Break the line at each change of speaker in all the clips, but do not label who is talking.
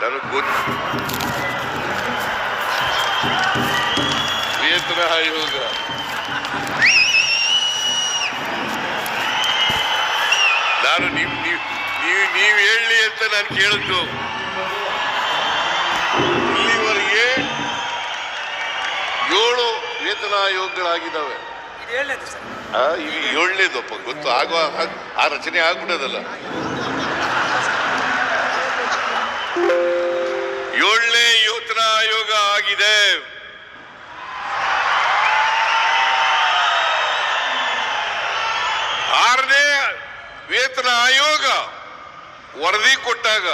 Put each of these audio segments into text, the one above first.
ನನಗೆ ಗೊತ್ತು ವೇತನ ಆಯೋಗ. ನಾನು ನೀವು ನೀವು ನೀವು ನೀವು ಹೇಳಿ ಅಂತ ನಾನು ಕೇಳಿದ್ದು ಇಲ್ಲಿವರೆಗೆ ಏಳು ವೇತನ ಆಯೋಗಗಳಾಗಿದ್ದಾವೆ. ಏಳನೇದಪ್ಪ ಗೊತ್ತು. ಆಗುವ ಆ- ಆ ರಚನೆ ಆಗ್ಬಿಡೋದಲ್ಲ ಏಳನೇ ಯೋಜನಾ ಆಯೋಗ ಆಗಿದೆ ಆರನೇ ವೇತನ ಆಯೋಗ ವರದಿ ಕೊಟ್ಟಾಗ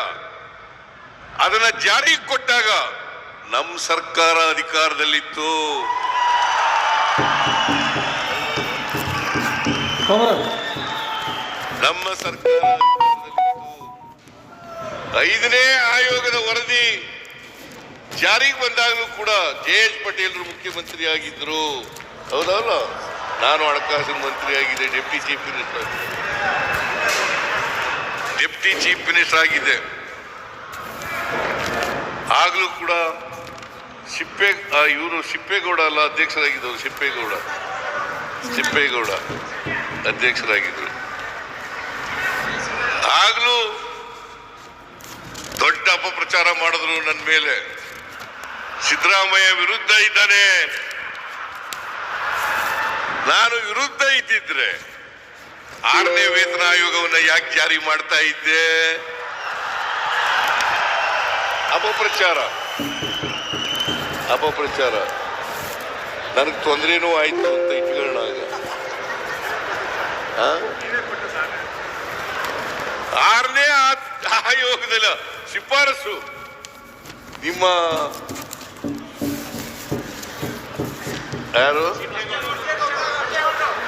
ಅದನ್ನ ಜಾರಿಗೆ ಕೊಟ್ಟಾಗ ನಮ್ಮ ಸರ್ಕಾರ ಅಧಿಕಾರದಲ್ಲಿತ್ತು ನಮ್ಮ ಸರ್ಕಾರ ಅಧಿಕಾರದಲ್ಲಿತ್ತು. ಐದನೇ ಆಯೋಗದ ವರದಿ ಜಾರಿಗೆ ಬಂದಾಗಲೂ ಕೂಡ ಜೆ ಎಚ್ ಪಟೇಲ್ರು ಮುಖ್ಯಮಂತ್ರಿ ಆಗಿದ್ದರು ಹೌದಲ್ಲ? ನಾನು ಹಣಕಾಸಿನ ಮಂತ್ರಿ ಆಗಿದೆ deputy chief minister deputy chief minister ಆಗಿದೆ ಆಗಲೂ ಕೂಡ ಸಿಪ್ಪೆ ಇವರು ಸಿಪ್ಪೇಗೌಡ ಅಲ್ಲ, ಅಧ್ಯಕ್ಷರಾಗಿದ್ದವರು ಸಿಪ್ಪೇಗೌಡ ಸಿಪ್ಪೇಗೌಡ ಅಧ್ಯಕ್ಷರಾಗಿದ್ದರು. ಆಗ್ಲೂ ದೊಡ್ಡ ಅಪಪ್ರಚಾರ ಮಾಡಿದ್ರು ನನ್ನ ಮೇಲೆ ಸಿದ್ದರಾಮಯ್ಯ ವಿರುದ್ಧ ಇದ್ದಾನೆ. ನಾನು ವಿರುದ್ಧ ಇದ್ದಿದ್ರೆ ಆರನೇ ವೇತನ ಆಯೋಗವನ್ನ ಯಾಕೆ ಜಾರಿ ಮಾಡ್ತಾ ಇದ್ದೆ? ಅಪಪ್ರಚಾರ. ಅಪಪ್ರಚಾರ. ನನಗೆ ತೊಂದರೆನೂ ಆಯ್ತು ಅಂತ ಇಟ್ಕೊಳ್ಳೋಣ? ಆರನೇ ಆಯೋಗದಲ್ಲ, ಶಿಫಾರಸು. ನಿಮ್ಮ ಯಾರು?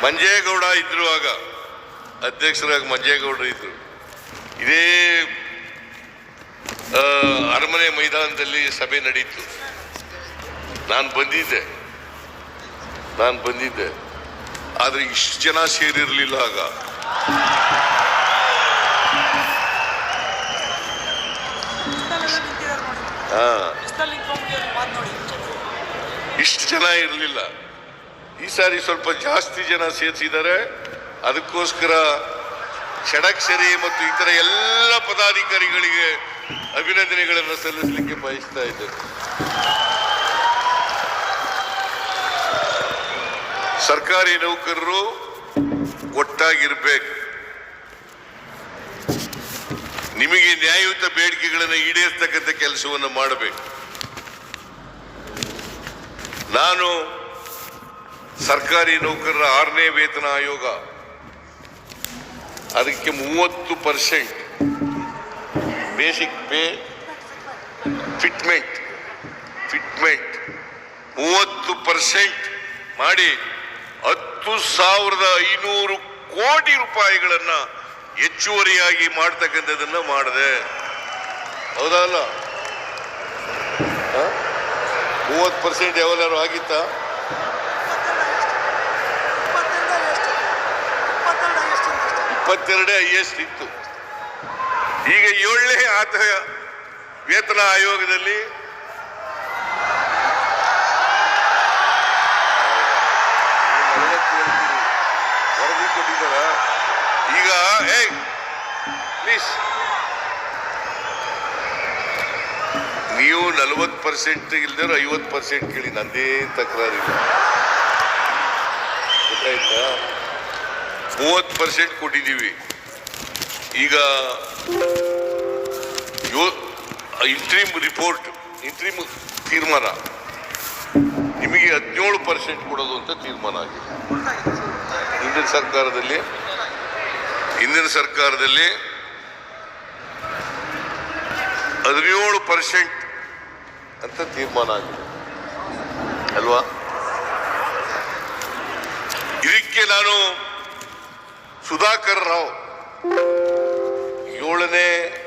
ಮಂಜೇಗೌಡ ಇದ್ರು ಆಗ ಅಧ್ಯಕ್ಷರಾಗಿ ಮಂಜೇಗೌಡರು ಇದ್ರು. ಇದೇ ಅರಮನೆ ಮೈದಾನದಲ್ಲಿ ಸಭೆ ನಡೀತು. ನಾನು ಬಂದಿದ್ದೆ. ನಾನು ಬಂದಿದ್ದೆ. ಆದರೆ ಇಷ್ಟು ಜನ ಸೇರಿರಲಿಲ್ಲ ಆಗ. ಇಷ್ಟು ಜನ ಇರಲಿಲ್ಲ. ಈ ಸಾರಿ ಸ್ವಲ್ಪ ಜಾಸ್ತಿ ಜನ ಸೇರಿಸಿದ್ದಾರೆ. ಅದಕ್ಕೋಸ್ಕರ ಷಡಕ್ಷರಿ ಮತ್ತು ಇತರ ಎಲ್ಲ ಪದಾಧಿಕಾರಿಗಳಿಗೆ ಅಭಿನಂದನೆಗಳನ್ನು ಸಲ್ಲಿಸಲಿಕ್ಕೆ ಬಯಸ್ತಾ ಇದ್ದೇನೆ. ಸರ್ಕಾರಿ ನೌಕರರು ಒಟ್ಟಾಗಿರ್ಬೇಕು. ನಿಮಗೆ ನ್ಯಾಯಯುತ ಬೇಡಿಕೆಗಳನ್ನು ಈಡೇರಿಸ್ತಕ್ಕಂಥ ಕೆಲಸವನ್ನು ಮಾಡಬೇಕು. ನಾನು ಸರ್ಕಾರಿ ನೌಕರರ ಆರನೇ ವೇತನ ಆಯೋಗ, ಅದಕ್ಕೆ ಮೂವತ್ತು percent basic pay fitment fitment ಮೂವತ್ತು ಪರ್ಸೆಂಟ್ ಮಾಡಿ ಹತ್ತು ಸಾವಿರದ ಐನೂರು ಕೋಟಿ ರೂಪಾಯಿಗಳನ್ನ ಹೆಚ್ಚುವರಿಯಾಗಿ ಮಾಡ್ತಕ್ಕಂಥದ್ದನ್ನು ಮಾಡಿದೆ. ಹೌದಲ್ಲ ಮೂವತ್ತು ಪರ್ಸೆಂಟ್ ಯಾವಲ್ಲಾರು ಆಗಿತ್ತಾ?
ಇಪ್ಪತ್ತೆರಡೇ
ಐ ಎಸ್ ಇತ್ತು. ಈಗ ಏಳನೇ ಆತ ವೇತನ ಆಯೋಗದಲ್ಲಿ ವರದಿ ಕೊಟ್ಟಿದ್ದಾರ ಈಗ ಏ ಪ್ಲೀಸ್ ನೀವು ನಲವತ್ತು ಪರ್ಸೆಂಟ್ ಇಲ್ದಿರೋ ಐವತ್ತು ಪರ್ಸೆಂಟ್ ಕೇಳಿ, ನಂದೇ ತಕರಾರಿಲ್ಲ ಗೊತ್ತಾಯ್ತಾ? ಮೂವತ್ತು ಪರ್ಸೆಂಟ್ ಕೊಟ್ಟಿದ್ದೀವಿ. ಈಗ ಇಂಟ್ರೀಮ್ ರಿಪೋರ್ಟ್ ಇಂಟ್ರೀಮ್ ತೀರ್ಮಾನ. ನಿಮಗೆ ಹದಿನೇಳು ಪರ್ಸೆಂಟ್ ಕೊಡೋದು ಅಂತ ತೀರ್ಮಾನ ಆಗಿದೆ. ಹಿಂದಿನ ಸರ್ಕಾರದಲ್ಲಿ ಹಿಂದಿನ ಸರ್ಕಾರದಲ್ಲಿ ಹದಿನೇಳು ಪರ್ಸೆಂಟ್ ಅಂತ ತೀರ್ಮಾನ ಆಗಿದೆ. ಅಲ್ವಾ? ಇದಕ್ಕೆ ನಾನು ಸುಧಾಕರ್ ರಾವ್ ಏಳನೇ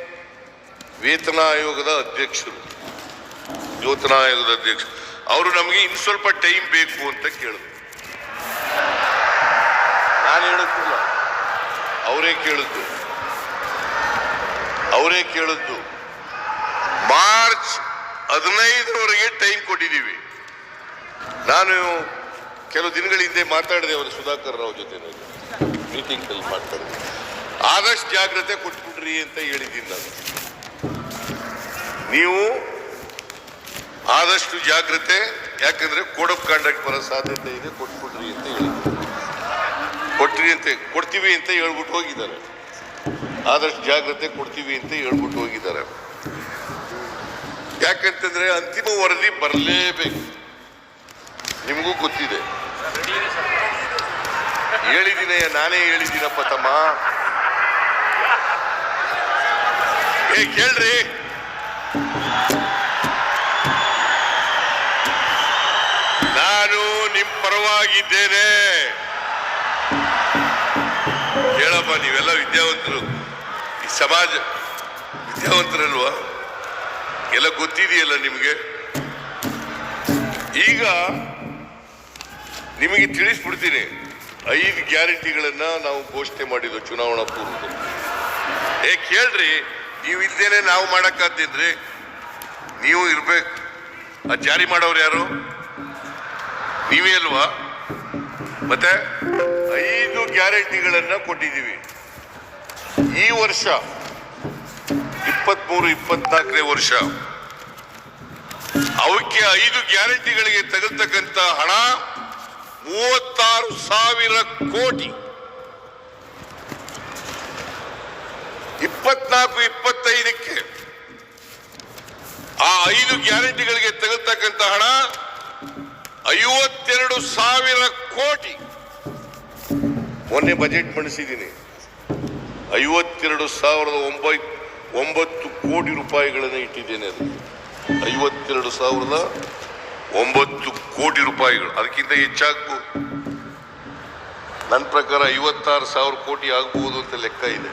ವೇತನ ಆಯೋಗದ ಅಧ್ಯಕ್ಷರು. ವೇತನ ಆಯೋಗದ ಅಧ್ಯಕ್ಷರು. ಅವರು ನಮಗೆ ಇನ್ನು ಸ್ವಲ್ಪ ಟೈಮ್ ಬೇಕು ಅಂತ ಕೇಳಿದ್ರು. ನಾನು ಹೇಳುತ್ತಿಲ್ಲ. ಅವರೇ ಕೇಳಿದ್ದು. ಅವರೇ ಕೇಳಿದ್ದು. ಮಾರ್ಚ್ ಹದಿನೈದರವರೆಗೆ ಟೈಮ್ ಕೊಟ್ಟಿದ್ದೀವಿ. ನಾನು ಕೆಲವು ದಿನಗಳ ಹಿಂದೆ ಮಾತಾಡಿದೆ ಅವರು ಸುಧಾಕರ್ ರಾವ್ ಜೊತೆ ಮೀಟಿಂಗ್ ಅಲ್ಲಿ ಮಾತಾಡಿದೆ. ಆದಷ್ಟು ಜಾಗ್ರತೆ ಕೊಟ್ಬಿಡ್ರಿ ಅಂತ ಹೇಳಿದ್ದೀನಿ ನಾನು. ನೀವು ಆದಷ್ಟು ಜಾಗ್ರತೆ, ಯಾಕಂದ್ರೆ ಕೋಡ್ ಆಫ್ ಕಾಂಡಕ್ಟ್ ಬರೋ ಸಾಧ್ಯತೆ ಇದೆ, ಕೊಟ್ಬಿಡ್ರಿ ಅಂತ ಹೇಳಿ ಕೊಟ್ರಿ ಅಂತ, ಕೊಡ್ತೀವಿ ಅಂತ ಹೇಳ್ಬಿಟ್ಟು ಹೋಗಿದ್ದಾರೆ. ಆದಷ್ಟು ಜಾಗ್ರತೆ ಕೊಡ್ತೀವಿ ಅಂತ ಹೇಳ್ಬಿಟ್ಟು ಹೋಗಿದ್ದಾರೆ. ಯಾಕಂತಂದ್ರೆ ಅಂತಿಮ ವರದಿ ಬರಲೇಬೇಕು. ನಿಮಗೂ ಗೊತ್ತಿದೆ. ಹೇಳಿದ್ದೀನಿ ನಾನೇ ಹೇಳಿದ್ದೀನಪ್ಪ ತಮ್ಮ. ಏ, ಕೇಳ್ರಿ. ನಾನು ನಿಮ್ ಪರವಾಗಿದ್ದೇನೆ. ಹೇಳಪ್ಪ ನೀವೆಲ್ಲ ವಿದ್ಯಾವಂತರು. ಈ ಸಮಾಜ ವಿದ್ಯಾವಂತರಲ್ವಾ? ಎಲ್ಲ ಗೊತ್ತಿದೆಯಲ್ಲ ನಿಮಗೆ? ಈಗ ನಿಮಗೆ ತಿಳಿಸ್ಬಿಡ್ತೀನಿ. ಐದು ಗ್ಯಾರಂಟಿಗಳನ್ನ ನಾವು ಘೋಷಣೆ ಮಾಡಿದ್ದು ಚುನಾವಣಾ ಪೂರ್ವದಲ್ಲಿ. ಏ, ಕೇಳ್ರಿ, ನೀವು ಇಲ್ದೇನೆ ನಾವು ಮಾಡಕ್ಕಾದ್ರಿ ನೀವು ಇರ್ಬೇಕು. ಅದು ಜಾರಿ ಮಾಡೋರು ಯಾರು? ನೀವೇ ಅಲ್ವಾ? ಮತ್ತೆ ಐದು ಗ್ಯಾರಂಟಿಗಳನ್ನ ಕೊಟ್ಟಿದ್ದೀವಿ. ಈ ವರ್ಷ ಇಪ್ಪತ್ಮೂರು, ಇಪ್ಪತ್ನಾಲ್ಕನೇ ವರ್ಷ. ಅವಕ್ಕೆ ಐದು ಗ್ಯಾರಂಟಿಗಳಿಗೆ ತಗಲ್ತಕ್ಕಂತ ಹಣ ಮೂವತ್ತಾರು ಸಾವಿರ ಕೋಟಿ. ಇಪ್ಪತ್ನಾಲ್ಕು, ಇಪ್ಪತ್ತೈದಕ್ಕೆ ಆ ಐದು ಗ್ಯಾರಂಟಿಗಳಿಗೆ ತಗಲ್ತಕ್ಕಂತ ಹಣ ಐವತ್ತೆರಡು ಸಾವಿರ ಕೋಟಿ. ಮೊನ್ನೆ ಬಜೆಟ್ ಮಂಡಿಸಿದ್ದೀನಿ. ಐವತ್ತೆರಡು ಸಾವಿರದ ಒಂಬೈ ಒಂಬತ್ತು ಕೋಟಿ ರೂಪಾಯಿಗಳನ್ನು ಇಟ್ಟಿದ್ದೇನೆ ಅದು. ಐವತ್ತೆರಡು ಸಾವಿರದ ಒಂಬತ್ತು ಕೋಟಿ ರೂಪಾಯಿಗಳು. ಅದಕ್ಕಿಂತ ಹೆಚ್ಚಾಗ್ಬೋದು. ನನ್ನ ಪ್ರಕಾರ ಐವತ್ತಾರು ಸಾವಿರ ಕೋಟಿ ಆಗ್ಬೋದು ಅಂತ ಲೆಕ್ಕ ಇದೆ.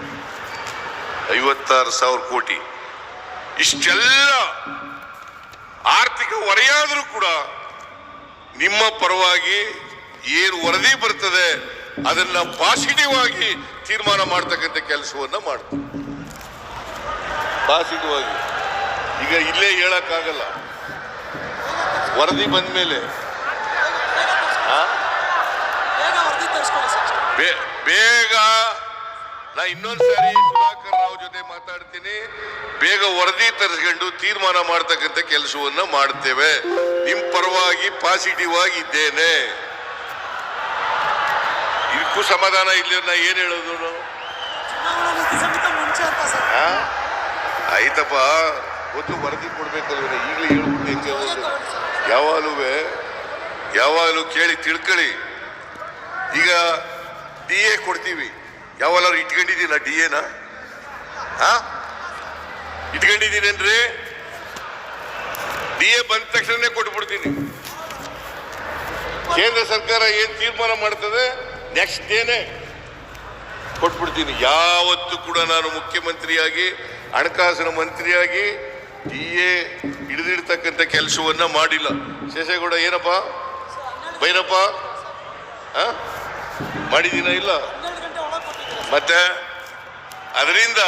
ಐವತ್ತಾರು ಸಾವಿರ ಕೋಟಿ. ಇಷ್ಟೆಲ್ಲ ಆರ್ಥಿಕ ಹೊರೆಯಾದರೂ ಕೂಡ ನಿಮ್ಮ ಪರವಾಗಿ ಏನು ವರದಿ ಬರ್ತದೆ ಅದನ್ನ ಪಾಸಿಟಿವ್ ಆಗಿ ತೀರ್ಮಾನ ಮಾಡ್ತಕ್ಕಂಥ ಕೆಲಸವನ್ನ ಮಾಡ್ತೀವಿ ಪಾಸಿಟಿವ್ ಆಗಿ ಈಗ ಇಲ್ಲೇ ಹೇಳೋಕ್ಕಾಗಲ್ಲ. ವರದಿ ಬಂದ ಮೇಲೆ
ಬೇಗ
ನಾ ಇನ್ನೊಂದು ಸಾರಿ ಸುಧಾಕರ್ ರಾವ್ ಜೊತೆ ಮಾತಾಡ್ತೀನಿ. ಬೇಗ ವರದಿ ತರಿಸ್ಕೊಂಡು ತೀರ್ಮಾನ ಮಾಡ್ತಕ್ಕಂಥ ಕೆಲಸವನ್ನ ಮಾಡ್ತೇವೆ. ನಿಮ್ ಪರವಾಗಿ ಪಾಸಿಟಿವ್ ಆಗಿ ಇದ್ದೇನೆ ಇದಕ್ಕೂ ಸಮಾಧಾನ ಇಲ್ಲ ನಾ ಏನ್ ಹೇಳೋದು? ಆಯ್ತಪ್ಪ, ಒಂದು ವರದಿ ಕೊಡ್ಬೇಕಲ್ವೇ? ಈಗಲೇ ಹೇಳ್ಬಿಟ್ಟು ಯಾವಾಗಲೂ ಯಾವಾಗಲೂ ಕೇಳಿ ತಿಳ್ಕೊಳ್ಳಿ. ಈಗ ಡಿ ಎ ಕೊಡ್ತೀವಿ. ಯಾವಾಗಲಾದ್ರು ಇಟ್ಕೊಂಡಿದ್ದೀನ ಡಿ ಎನ ಇಟ್ಕೊಂಡಿದ್ದೀನೇನ್ರಿ ಡಿ ಎ ಬಂದ ತಕ್ಷಣನೇ ಕೊಟ್ಬಿಡ್ತೀನಿ. ಕೇಂದ್ರ ಸರ್ಕಾರ ಏನು ತೀರ್ಮಾನ ಮಾಡ್ತದೆ? ನೆಕ್ಸ್ಟ್ ಡೇನೆ ಕೊಟ್ಬಿಡ್ತೀನಿ. ಯಾವತ್ತು ಕೂಡ ನಾನು ಮುಖ್ಯಮಂತ್ರಿಯಾಗಿ ಹಣಕಾಸಿನ ಮಂತ್ರಿಯಾಗಿ ಡಿ ಎ ಹಿಡಿದಿಡ್ತಕ್ಕಂಥ ಕೆಲಸವನ್ನ ಮಾಡಿಲ್ಲ. ಶೇಷೇಗೌಡ ಏನಪ್ಪ? ಬೈರಪ್ಪ? ಮಾಡಿದ್ದೀನ ಇಲ್ಲ? ಮತ್ತೆ ಅದರಿಂದ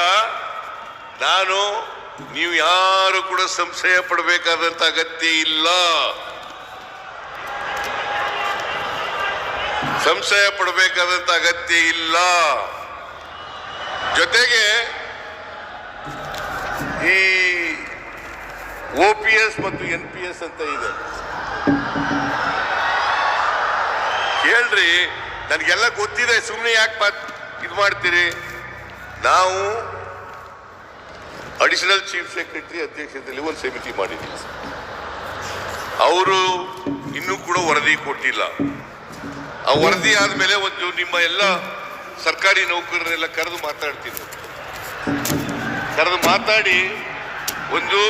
ನಾನು, ನೀವು ಯಾರು ಕೂಡ ಸಂಶಯ ಪಡಬೇಕಾದಂತ ಅಗತ್ಯ ಇಲ್ಲ. ಸಂಶಯ ಪಡಬೇಕಾದಂತ ಅಗತ್ಯ ಇಲ್ಲ. ಜೊತೆಗೆ ಈ ಒ ಪಿ ಎಸ್ ಮತ್ತು ಎನ್ ಪಿ ಎಸ್ ಅಂತ ಇದೆ. ಹೇಳ್ರಿ ನನಗೆಲ್ಲ ಗೊತ್ತಿದೆ ಸುಮ್ಮನೆ ಯಾಕೆ ಮಾತ್ ಇದು ಮಾಡ್ತೀರಿ? ನಾವು ಅಡಿಷನಲ್ ಚೀಫ್ ಸೆಕ್ರೆಟರಿ ಅಧ್ಯಕ್ಷತೆಯಲ್ಲಿ ಒಂದು ಸಮಿತಿ ಮಾಡಿದ್ದೀವಿ. ಅವರು ಇನ್ನೂ ಕೂಡ ವರದಿ ಕೊಟ್ಟಿಲ್ಲ. ಆ ವರದಿ ಆದಮೇಲೆ ಒಂದು ನಿಮ್ಮ ಎಲ್ಲ ಸರ್ಕಾರಿ ನೌಕರರೆಲ್ಲ ಕರೆದು ಮಾತಾಡ್ತೀನಿ. ಕರೆದು ಮಾತಾಡಿ. ಒಂದು